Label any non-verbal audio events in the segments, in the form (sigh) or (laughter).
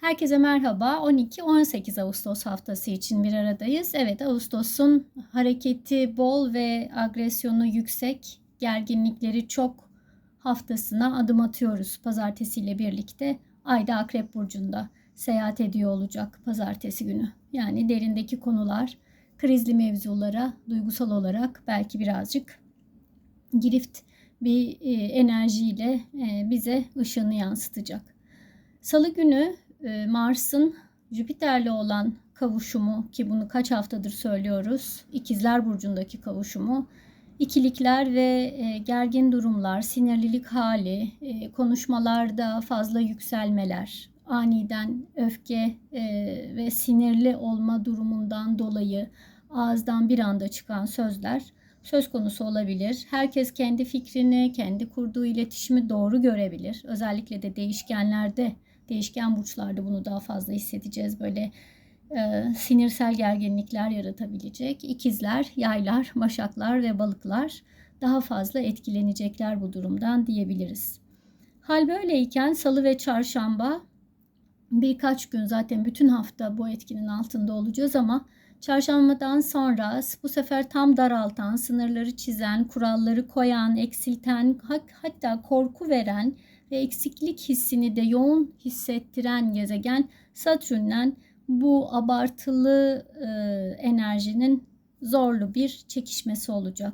Herkese merhaba. 12-18 Ağustos haftası için bir aradayız. Evet Ağustos'un hareketi bol ve agresyonu yüksek, gerginlikleri çok haftasına adım atıyoruz. Pazartesi ile birlikte Ayda Akrep Burcu'nda seyahat ediyor olacak pazartesi günü. Yani derindeki konular, krizli mevzulara duygusal olarak belki birazcık girift bir e, enerjiyle e, bize ışığını yansıtacak. Salı günü e, Mars'ın Jüpiter'le olan kavuşumu ki bunu kaç haftadır söylüyoruz. İkizler burcundaki kavuşumu. ikilikler ve e, gergin durumlar, sinirlilik hali, e, konuşmalarda fazla yükselmeler, aniden öfke ve sinirli olma durumundan dolayı ağızdan bir anda çıkan sözler söz konusu olabilir. Herkes kendi fikrini, kendi kurduğu iletişimi doğru görebilir. Özellikle de değişkenlerde değişken burçlarda bunu daha fazla hissedeceğiz. Böyle e, sinirsel gerginlikler yaratabilecek. İkizler, yaylar, başaklar ve balıklar daha fazla etkilenecekler bu durumdan diyebiliriz. Hal böyleyken salı ve çarşamba birkaç gün zaten bütün hafta bu etkinin altında olacağız ama çarşambadan sonra bu sefer tam daraltan, sınırları çizen, kuralları koyan, eksilten, hatta korku veren ve eksiklik hissini de yoğun hissettiren gezegen Satürn'den bu abartılı e, enerjinin zorlu bir çekişmesi olacak.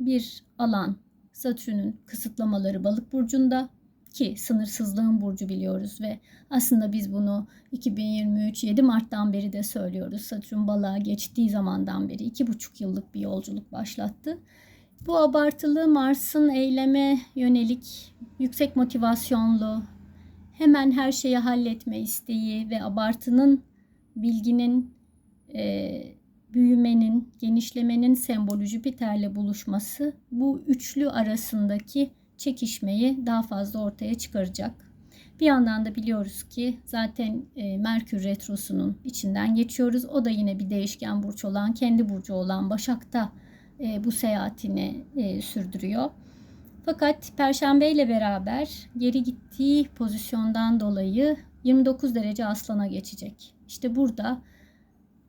Bir alan Satürn'ün kısıtlamaları balık burcunda ki sınırsızlığın burcu biliyoruz ve aslında biz bunu 2023 7 Mart'tan beri de söylüyoruz. Satürn balığa geçtiği zamandan beri 2,5 yıllık bir yolculuk başlattı. Bu abartılı Mars'ın eyleme yönelik yüksek motivasyonlu, hemen her şeyi halletme isteği ve abartının bilginin, e, büyümenin, genişlemenin sembolü Jüpiter'le buluşması bu üçlü arasındaki çekişmeyi daha fazla ortaya çıkaracak. Bir yandan da biliyoruz ki zaten e, Merkür Retrosu'nun içinden geçiyoruz. O da yine bir değişken burç olan, kendi burcu olan Başak'ta e, bu seyahatini e, sürdürüyor. Fakat Perşembe ile beraber geri gittiği pozisyondan dolayı 29 derece Aslan'a geçecek. İşte burada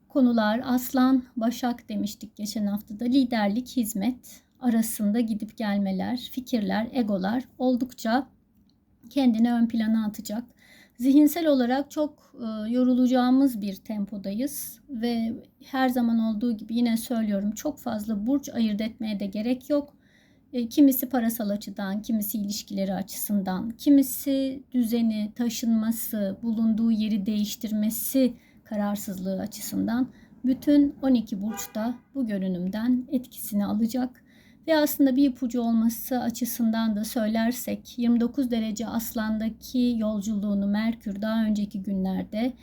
konular Aslan, Başak demiştik geçen haftada liderlik, hizmet arasında gidip gelmeler, fikirler, egolar oldukça kendini ön plana atacak. Zihinsel olarak çok e, yorulacağımız bir tempodayız ve her zaman olduğu gibi yine söylüyorum çok fazla burç ayırt etmeye de gerek yok. E, kimisi parasal açıdan, kimisi ilişkileri açısından, kimisi düzeni, taşınması, bulunduğu yeri değiştirmesi kararsızlığı açısından bütün 12 burçta bu görünümden etkisini alacak. Ve aslında bir ipucu olması açısından da söylersek 29 derece aslandaki yolculuğunu Merkür daha önceki günlerde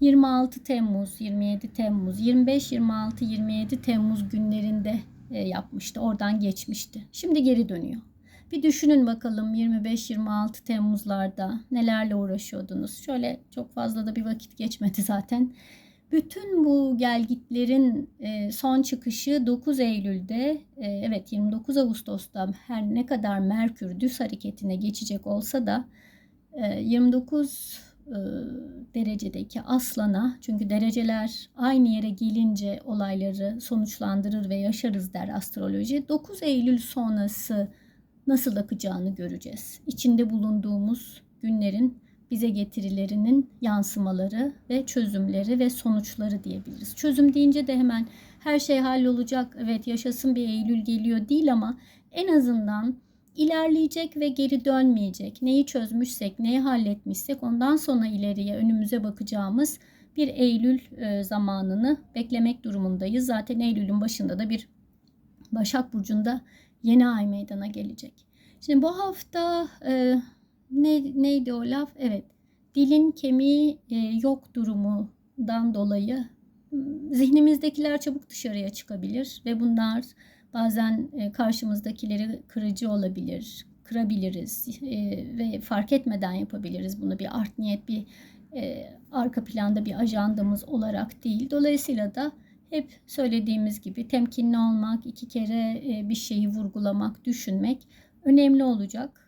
26 Temmuz, 27 Temmuz, 25, 26, 27 Temmuz günlerinde e, yapmıştı. Oradan geçmişti. Şimdi geri dönüyor. Bir düşünün bakalım 25-26 Temmuzlarda nelerle uğraşıyordunuz. Şöyle çok fazla da bir vakit geçmedi zaten. Bütün bu gelgitlerin e, son çıkışı 9 Eylül'de, e, evet 29 Ağustos'ta her ne kadar Merkür düz hareketine geçecek olsa da 29 e, derecedeki aslana çünkü dereceler aynı yere gelince olayları sonuçlandırır ve yaşarız der astroloji. 9 Eylül sonrası nasıl akacağını göreceğiz. İçinde bulunduğumuz günlerin bize getirilerinin yansımaları ve çözümleri ve sonuçları diyebiliriz. Çözüm deyince de hemen her şey hallolacak, evet yaşasın bir Eylül geliyor değil ama en azından ilerleyecek ve geri dönmeyecek. Neyi çözmüşsek, neyi halletmişsek ondan sonra ileriye önümüze bakacağımız bir Eylül e, zamanını beklemek durumundayız. Zaten Eylül'ün başında da bir Başak Burcu'nda yeni ay meydana gelecek. Şimdi bu hafta e, ne, neydi o laf? Evet. Dilin kemiği e, yok durumundan dolayı zihnimizdekiler çabuk dışarıya çıkabilir ve bunlar bazen e, karşımızdakileri kırıcı olabilir, kırabiliriz e, ve fark etmeden yapabiliriz bunu bir art niyet bir e, arka planda bir ajandamız olarak değil. Dolayısıyla da hep söylediğimiz gibi temkinli olmak, iki kere e, bir şeyi vurgulamak, düşünmek önemli olacak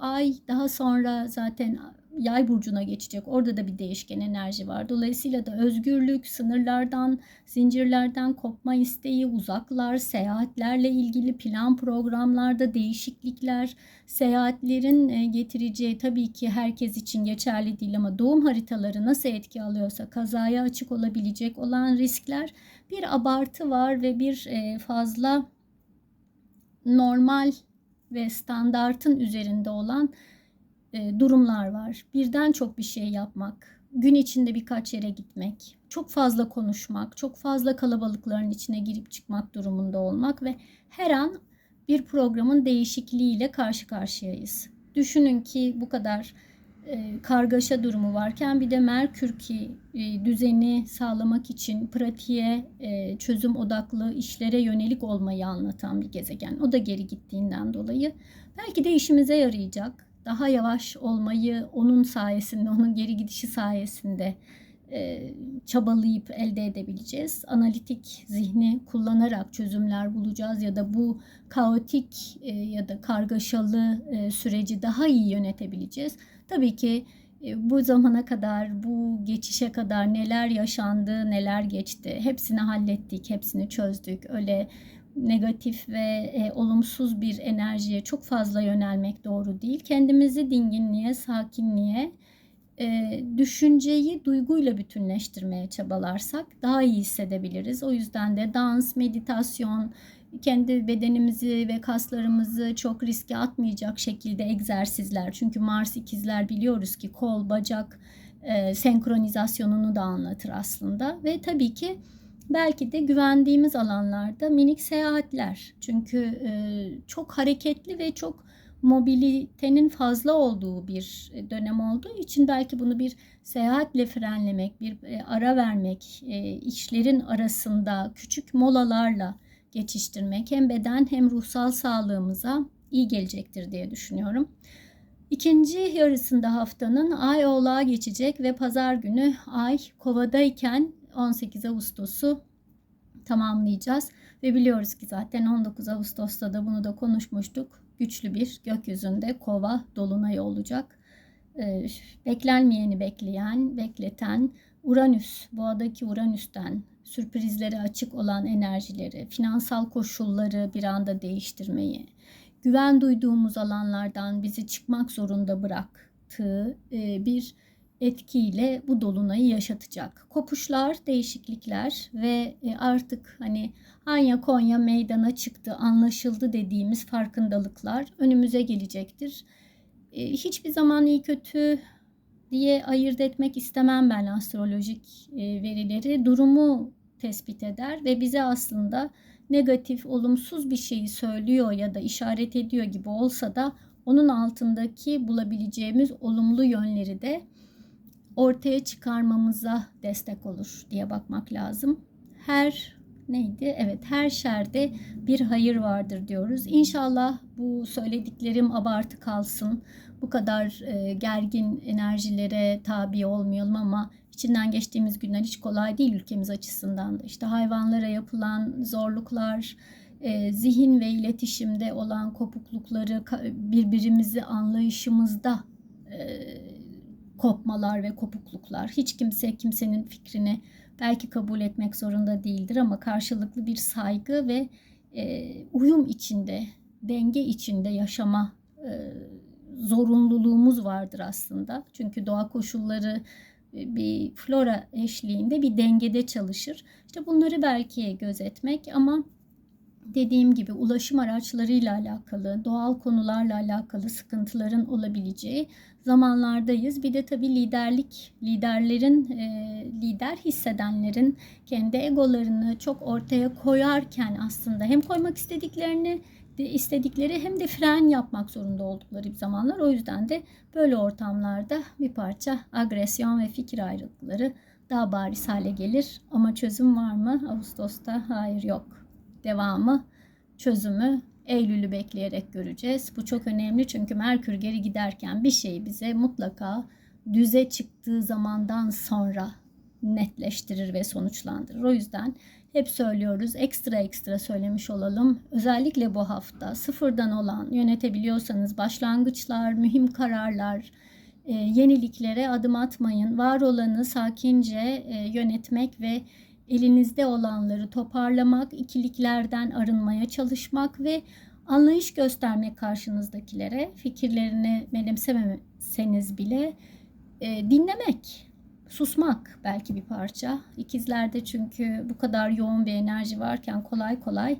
ay daha sonra zaten yay burcuna geçecek. Orada da bir değişken enerji var. Dolayısıyla da özgürlük, sınırlardan, zincirlerden kopma isteği, uzaklar, seyahatlerle ilgili plan programlarda değişiklikler, seyahatlerin e, getireceği tabii ki herkes için geçerli değil ama doğum haritaları nasıl etki alıyorsa kazaya açık olabilecek olan riskler bir abartı var ve bir e, fazla normal ve standartın üzerinde olan e, durumlar var. Birden çok bir şey yapmak, gün içinde birkaç yere gitmek, çok fazla konuşmak, çok fazla kalabalıkların içine girip çıkmak durumunda olmak ve her an bir programın değişikliğiyle karşı karşıyayız. Düşünün ki bu kadar kargaşa durumu varken bir de Merkür ki e, düzeni sağlamak için pratiğe, e, çözüm odaklı işlere yönelik olmayı anlatan bir gezegen. O da geri gittiğinden dolayı belki de işimize yarayacak. Daha yavaş olmayı onun sayesinde, onun geri gidişi sayesinde e, çabalayıp elde edebileceğiz. Analitik zihni kullanarak çözümler bulacağız ya da bu kaotik e, ya da kargaşalı e, süreci daha iyi yönetebileceğiz. Tabii ki bu zamana kadar, bu geçişe kadar neler yaşandı, neler geçti. Hepsini hallettik, hepsini çözdük. Öyle negatif ve e, olumsuz bir enerjiye çok fazla yönelmek doğru değil. Kendimizi dinginliğe, sakinliğe, e, düşünceyi duyguyla bütünleştirmeye çabalarsak daha iyi hissedebiliriz. O yüzden de dans, meditasyon, kendi bedenimizi ve kaslarımızı çok riske atmayacak şekilde egzersizler. Çünkü Mars ikizler biliyoruz ki kol, bacak e, senkronizasyonunu da anlatır aslında. Ve tabii ki belki de güvendiğimiz alanlarda minik seyahatler. Çünkü e, çok hareketli ve çok mobilitenin fazla olduğu bir dönem olduğu için belki bunu bir seyahatle frenlemek, bir e, ara vermek, e, işlerin arasında küçük molalarla geçiştirmek hem beden hem ruhsal sağlığımıza iyi gelecektir diye düşünüyorum. İkinci yarısında haftanın ay oğlağa geçecek ve pazar günü ay kovadayken 18 Ağustos'u tamamlayacağız. Ve biliyoruz ki zaten 19 Ağustos'ta da bunu da konuşmuştuk. Güçlü bir gökyüzünde kova dolunay olacak. Ee, beklenmeyeni bekleyen, bekleten Uranüs, boğadaki Uranüs'ten sürprizlere açık olan enerjileri, finansal koşulları bir anda değiştirmeyi, güven duyduğumuz alanlardan bizi çıkmak zorunda bıraktığı e, bir etkiyle bu dolunayı yaşatacak. Kopuşlar, değişiklikler ve e, artık hani Anya Konya meydana çıktı, anlaşıldı dediğimiz farkındalıklar önümüze gelecektir. E, hiçbir zaman iyi kötü diye ayırt etmek istemem ben astrolojik verileri. Durumu tespit eder ve bize aslında negatif, olumsuz bir şeyi söylüyor ya da işaret ediyor gibi olsa da onun altındaki bulabileceğimiz olumlu yönleri de ortaya çıkarmamıza destek olur diye bakmak lazım. Her neydi? Evet her şerde bir hayır vardır diyoruz. İnşallah bu söylediklerim abartı kalsın. Bu kadar e, gergin enerjilere tabi olmayalım ama içinden geçtiğimiz günler hiç kolay değil ülkemiz açısından da. İşte hayvanlara yapılan zorluklar, e, zihin ve iletişimde olan kopuklukları, birbirimizi anlayışımızda e, kopmalar ve kopukluklar. Hiç kimse kimsenin fikrini belki kabul etmek zorunda değildir ama karşılıklı bir saygı ve e, uyum içinde, denge içinde yaşama e, zorunluluğumuz vardır aslında. Çünkü doğa koşulları e, bir flora eşliğinde bir dengede çalışır. İşte bunları belki gözetmek ama dediğim gibi ulaşım araçlarıyla alakalı, doğal konularla alakalı sıkıntıların olabileceği zamanlardayız. Bir de tabii liderlik, liderlerin, e, lider hissedenlerin kendi egolarını çok ortaya koyarken aslında hem koymak istediklerini de istedikleri hem de fren yapmak zorunda oldukları bir zamanlar. O yüzden de böyle ortamlarda bir parça agresyon ve fikir ayrılıkları daha bariz hale gelir. Ama çözüm var mı? Ağustos'ta hayır yok. Devamı, çözümü Eylül'ü bekleyerek göreceğiz. Bu çok önemli çünkü Merkür geri giderken bir şey bize mutlaka düze çıktığı zamandan sonra netleştirir ve sonuçlandırır. O yüzden hep söylüyoruz ekstra ekstra söylemiş olalım. Özellikle bu hafta sıfırdan olan yönetebiliyorsanız başlangıçlar, mühim kararlar, e, yeniliklere adım atmayın. Var olanı sakince e, yönetmek ve elinizde olanları toparlamak, ikiliklerden arınmaya çalışmak ve anlayış göstermek karşınızdakilere, fikirlerini benimsemeseniz bile e, dinlemek, susmak belki bir parça. İkizlerde çünkü bu kadar yoğun bir enerji varken kolay kolay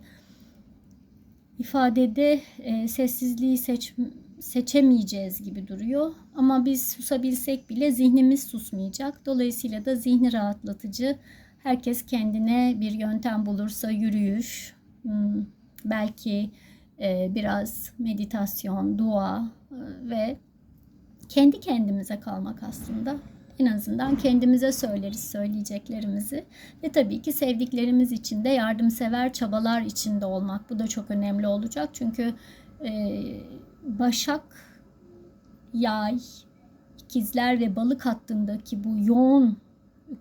ifadede e, sessizliği seç, seçemeyeceğiz gibi duruyor. Ama biz susabilsek bile zihnimiz susmayacak. Dolayısıyla da zihni rahatlatıcı herkes kendine bir yöntem bulursa yürüyüş, hmm, belki e, biraz meditasyon, dua e, ve kendi kendimize kalmak aslında. En azından kendimize söyleriz söyleyeceklerimizi ve tabii ki sevdiklerimiz için de yardımsever çabalar içinde olmak. Bu da çok önemli olacak çünkü e, Başak, Yay, ikizler ve balık hattındaki bu yoğun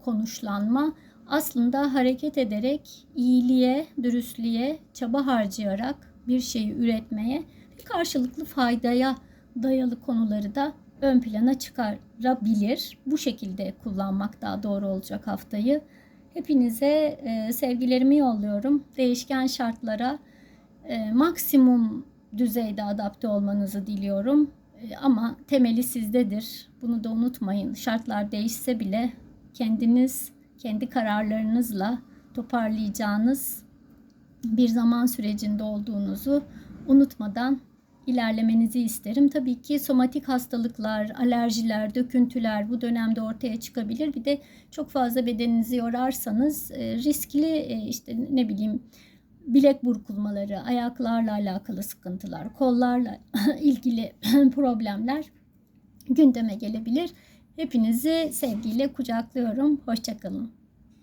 konuşlanma aslında hareket ederek iyiliğe, dürüstlüğe, çaba harcayarak bir şeyi üretmeye ve karşılıklı faydaya dayalı konuları da ön plana çıkarabilir. Bu şekilde kullanmak daha doğru olacak haftayı. Hepinize e, sevgilerimi yolluyorum. Değişken şartlara e, maksimum düzeyde adapte olmanızı diliyorum. E, ama temeli sizdedir. Bunu da unutmayın. Şartlar değişse bile kendiniz kendi kararlarınızla toparlayacağınız bir zaman sürecinde olduğunuzu unutmadan ilerlemenizi isterim. Tabii ki somatik hastalıklar, alerjiler, döküntüler bu dönemde ortaya çıkabilir. Bir de çok fazla bedeninizi yorarsanız e, riskli e, işte ne bileyim bilek burkulmaları, ayaklarla alakalı sıkıntılar, kollarla (laughs) ilgili (clears throat) problemler gündeme gelebilir. Hepinizi sevgiyle kucaklıyorum. Hoşçakalın.